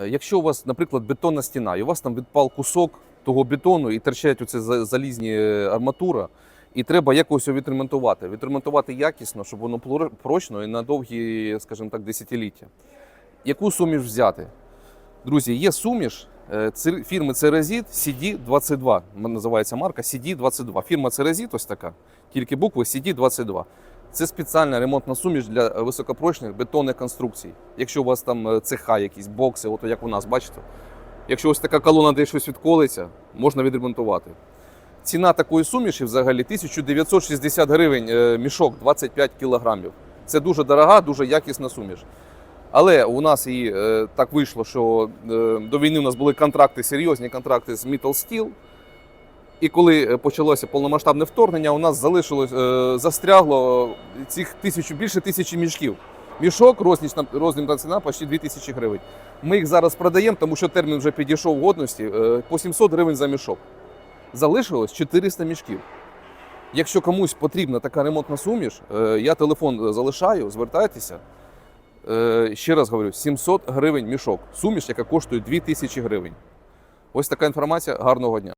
Е, Якщо у вас, наприклад, бетонна стіна, і у вас там відпав кусок того бетону і терчать оце залізні е, арматура, і треба якось його відремонтувати. Відремонтувати якісно, щоб воно прочно і на довгі, скажімо так, десятиліття. Яку суміш взяти? Друзі, є суміш е, фірми Церезіт CD22. Називається марка CD22. Фірма Церезіт ось така, тільки букви CD22. Це спеціальна ремонтна суміш для е, високопрочних бетонних конструкцій. Якщо у вас там е, цеха, якісь бокси, от як у нас, бачите. Якщо ось така колона де щось відколиться, можна відремонтувати. Ціна такої суміші взагалі 1960 гривень е, мішок 25 кілограмів. Це дуже дорога, дуже якісна суміш. Але у нас і так вийшло, що до війни у нас були контракти, серйозні контракти з Metal Steel. І коли е, почалося повномасштабне вторгнення, у нас залишилось е, застрягло цих тисячу, більше тисячі мішків. Мішок, рознічна, розмірна ціна почти 2 тисячі гривень. Ми їх зараз продаємо, тому що термін вже підійшов годності е, по 700 гривень за мішок. Залишилось 400 мішків. Якщо комусь потрібна така ремонтна суміш, я телефон залишаю, звертайтеся. Ще раз говорю, 700 гривень мішок. Суміш, яка коштує 2000 гривень. Ось така інформація. Гарного дня.